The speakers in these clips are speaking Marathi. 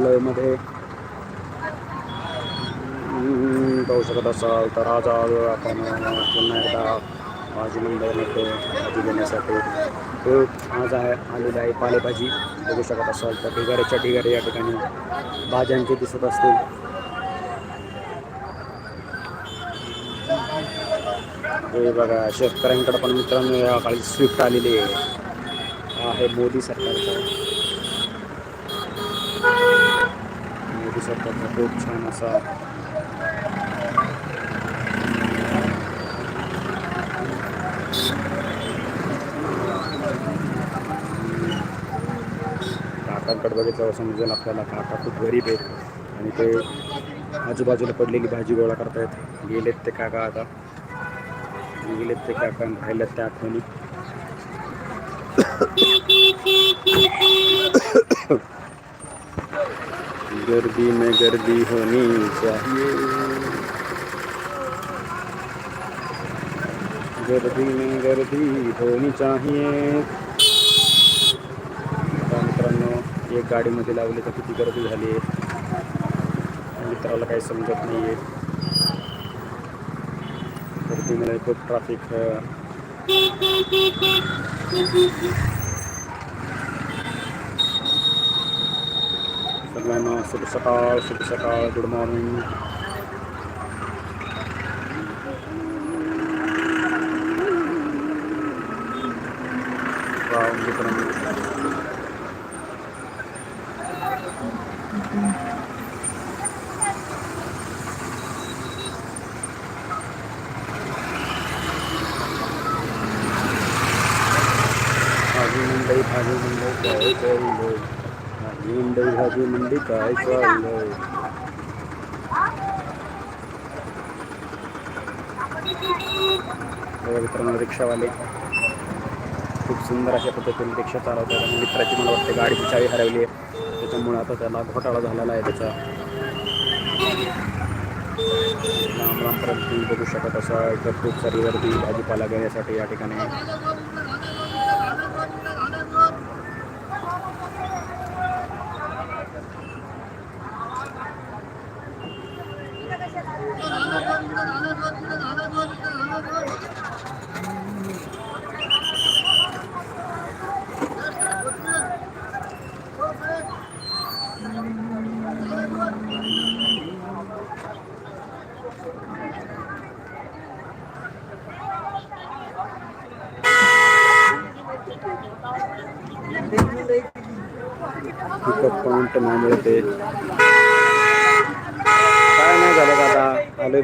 मध्ये पाहू शकत असाल तर आज आपण पुन्हा एकदा भाजी मंडईमध्ये भाजी घेण्यासाठी खूप आज आहे आलेली आहे पालेभाजी. बघू शकत असाल तर ढिगाऱ्याच्या ढिगारे या ठिकाणी भाज्यांचे दिसत असतील. हे बघा शेतकऱ्यांकडे पण मित्रांनो या काळी स्विफ्ट आलेली आहे. आहे मोदी सरकारचा. मोदी खूप छान असा काकांकडे बघितल्यावर समजेल म्हणजे आपल्याला काका खूप गरीब आहेत. आणि ते आजूबाजूला पडलेली भाजी गोळा करतायत. गेलेत ते काका आता. गेलेत ते काका आणि राहिल्यात त्या आठवणी. गर्दी में गर्दी होनी चाहिए। गर्दी में गर्दी होनी चाहिए। मित्रांनो एक गाडीमध्ये लावली तर किती गर्दी झाली आहे? मित्राला काही समजत नाही आहे गर्दीमुळे खूप ट्रॅफिक सगळ्यांना शुभ सकाळ शुभ सकाळ गुड मॉर्निंग मित्रांनो भाजी मंडई भाजी मंडई भाजी मंडी काय चाललंय मित्रांनो रिक्षावाले. खूप सुंदर अशा पद्धतीने रिक्षा चालवतात आणि मित्राची मला वाटते गाडीची चावी हरवली आहे. त्याच्यामुळे आता त्याला घोटाळा झालेला आहे त्याचा. लांब लांबपर्यंत तुम्ही बघू शकत असा खूप सारी गर्दी भाजीपाला घेण्यासाठी या ठिकाणी. あれ?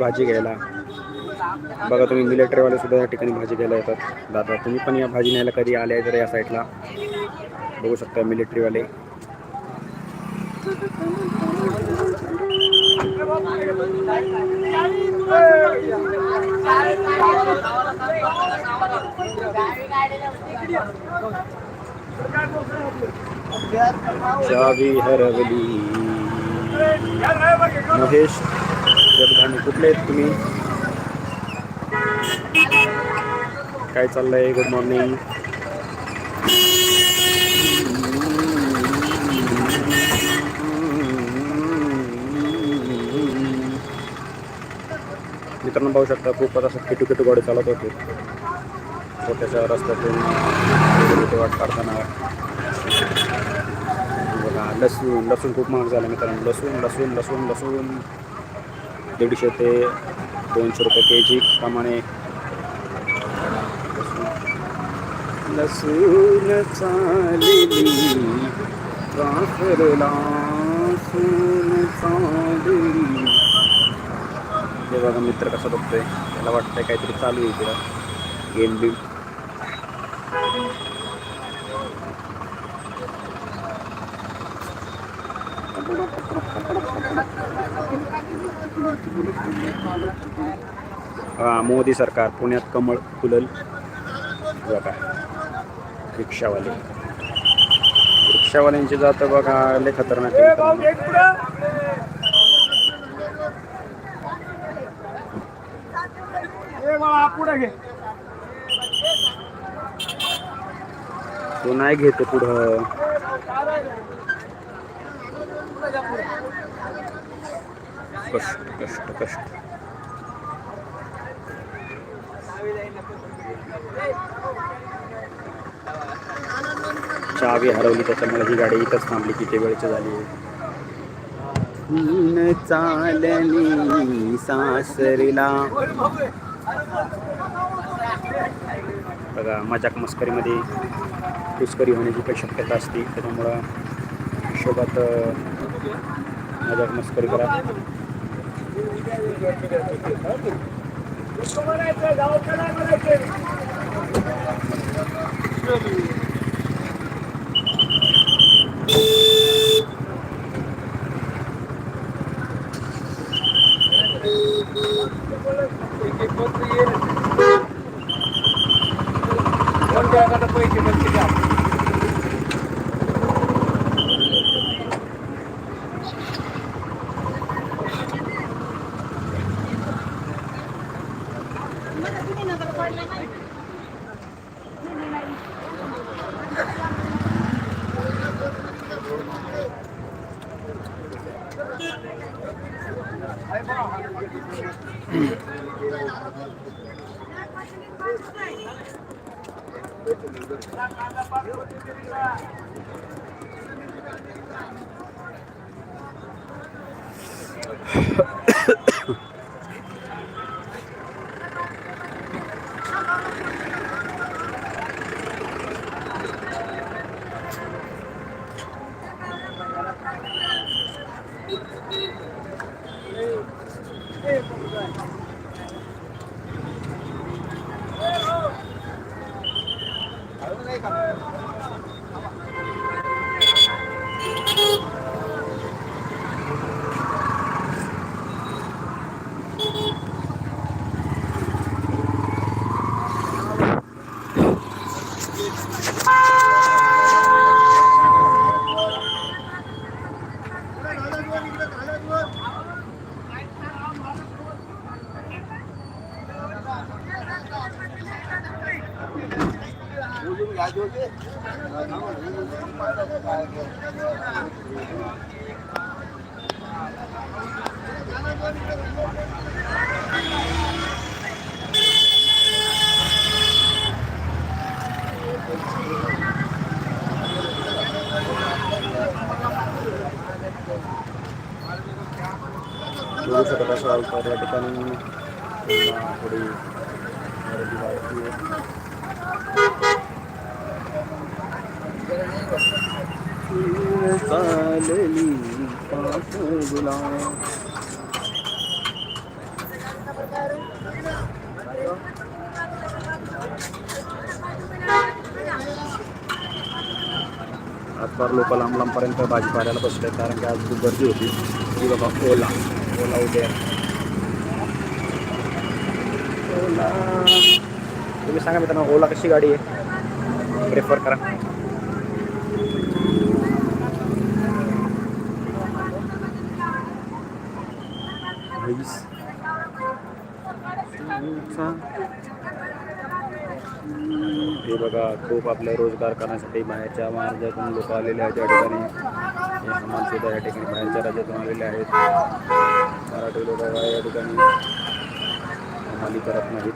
भाजी घ्यायला. बघा तुम्ही मिलिटरीवाले सुद्धा या ठिकाणी भाजी घ्यायला येतात. दादा तुम्ही पण या भाजी न्यायला कधी आले तर या साईडला बघू शकता मिलिटरीवाले चावी हरवली महेश जगधाने कुठले आहेत तुम्ही? काय चाललंय? गुड मॉर्निंग मित्रांनो पाहू शकता खूपच असं किटू किटू गाडी चालत होते. छोट्याशा रस्त्यातून वाट काढताना. बघा लसूण लसूण खूप महाग झालं मित्रांनो. लसूण लसूण लसूण लसूण. दीडशे ते दोनशे रुपये के जी प्रमाणे. लसूण चालली लसूण चालली. हे बघा मित्र कसं बघतोय त्याला वाटतंय काहीतरी चालू आहे तिला गेम बिम. मोदी सरकार पुण्यात कमळ फुलल. बघा रिक्षावाले. रिक्षावाल्यांची जात बघा लय खतरनाक तो नाही घेते पुढं कष्ट कष्ट चावी हरवली त्याच्यामुळे ही गाडी इथंच थांबली किती वेळची झाली. चालली सासरीला. बघा मजाक मस्करीमध्ये घुसखोरी होण्याची पण शक्यता असते त्याच्यामुळं हिशोबात मजाक मस्करी करा. Ik heb wat te बघू शकत असाल तर या ठिकाणी पुन्हा थोडी गर्दी वाढती आहे चालली पाठगुला आज फार लोक लांब लांबपर्यंत भाजीपाल्याला बसले कारण की आज खूप गर्दी होती. की बाबा ओला. ओला उद्या. ओला. तुम्ही सांगा मित्रांनो ओला कशी गाडी आहे? प्रेफर करा. म्हैस. हे बघा खूप आपल्या रोजगार करण्यासाठी बाहेरच्या महाराजातून लोक आलेले आहेत या ठिकाणी. हे हमाल सुद्धा या ठिकाणी बाहेरच्या राज्यातून आलेले आहेत. मराठी लोक या ठिकाणी हमाली करत नाहीत.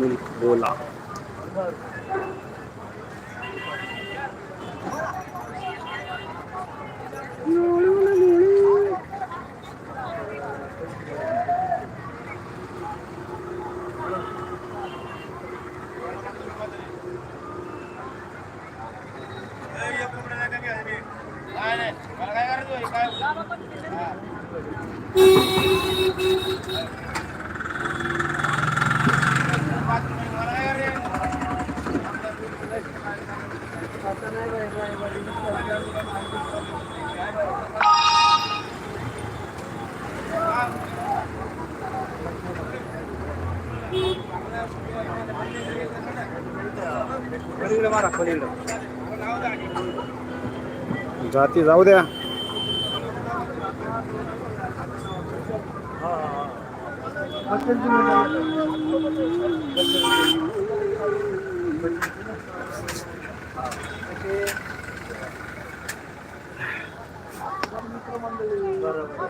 मिल्क बोला. जाती जाऊ द्या. बरोबर.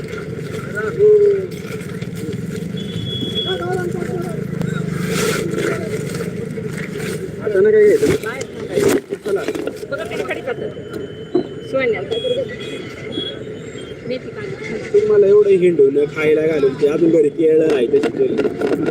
खायला घालून ते अजून घरी केळं आहे त्याची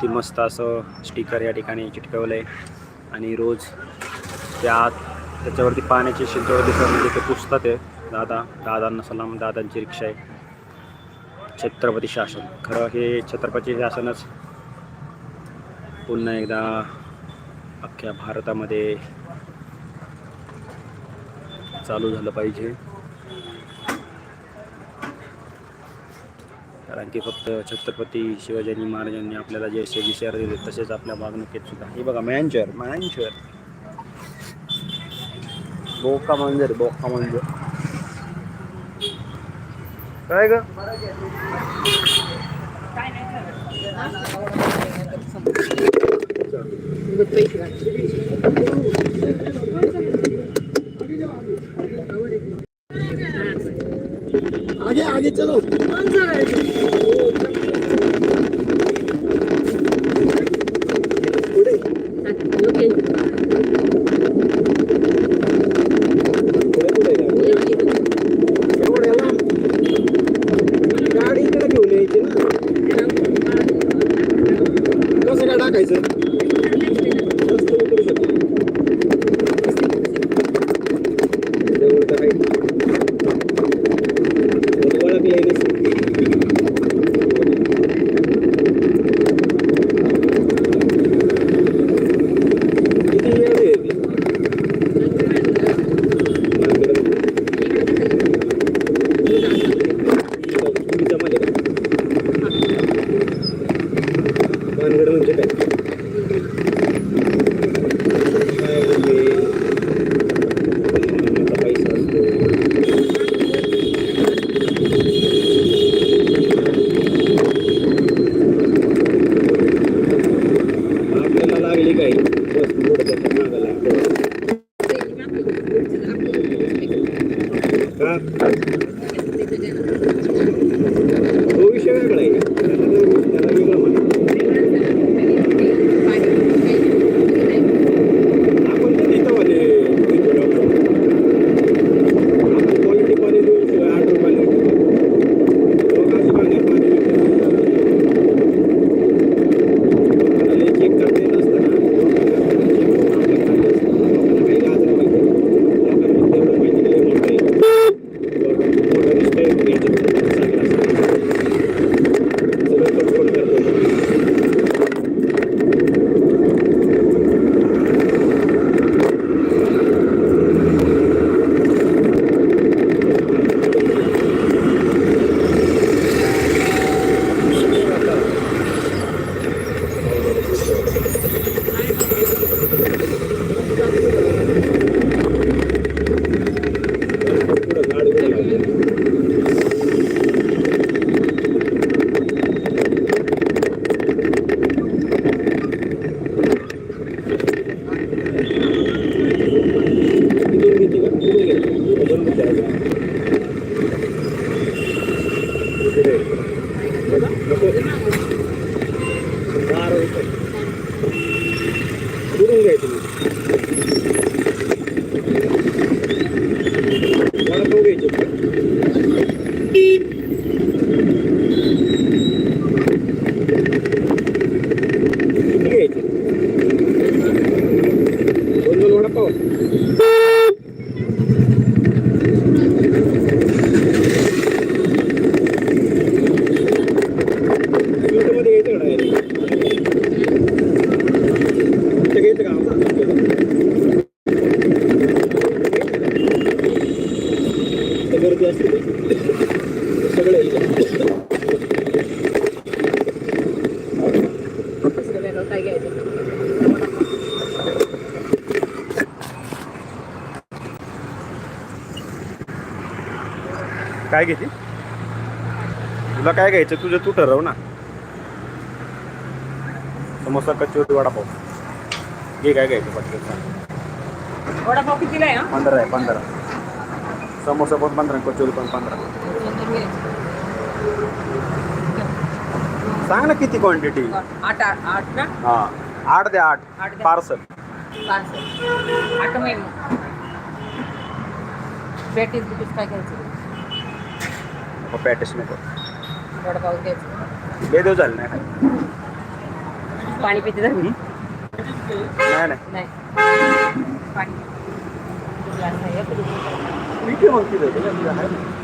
किती मस्त असं स्टिकर या ठिकाणी चिटकवलं आहे आणि रोज त्या त्याच्यावरती पाण्याचे दिसत म्हणजे ते पुसतात आहे दादा दादांना सलाम दादांची रिक्षा आहे. छत्रपती शासन. खरं हे छत्रपती शासनच पुन्हा एकदा अख्ख्या भारतामध्ये चालू झालं पाहिजे. कारण की फक्त छत्रपती शिवाजी महाराजांनी आपल्याला जे शे विचार दिले तसेच आपल्या वागणुकीत सुद्धा. हे बघा मॅनचर मॅनचर बोका मंदिर बोका मंदिर काय ग? आगे Wait. काय घेते? तुला काय घ्यायचं? तुझं तू ठरव ना. समोसा कचोरी वडापाव. घे काय घ्यायचं पटकन वडापाव कितीला आहे पंधरा आहे पंधरा. समोसा पण पंधरा कचोरी पण पंधरा. सांग ना किती क्वांटिटी आठ आठ ना? हां. आठ दे आठ. द्या. पार्सल पार्सल आठ महिने. बिटीस काय घ्यायचं? पॅटेस नको. वडापाव घ्यायचं. लय दिवस झाले नाही. खाल्ले. पाणी पिते तर नाही नाही. नाही. पाणी. ग्लास आहे, एक रुपये. ठीक आहे मग तिथे आहे.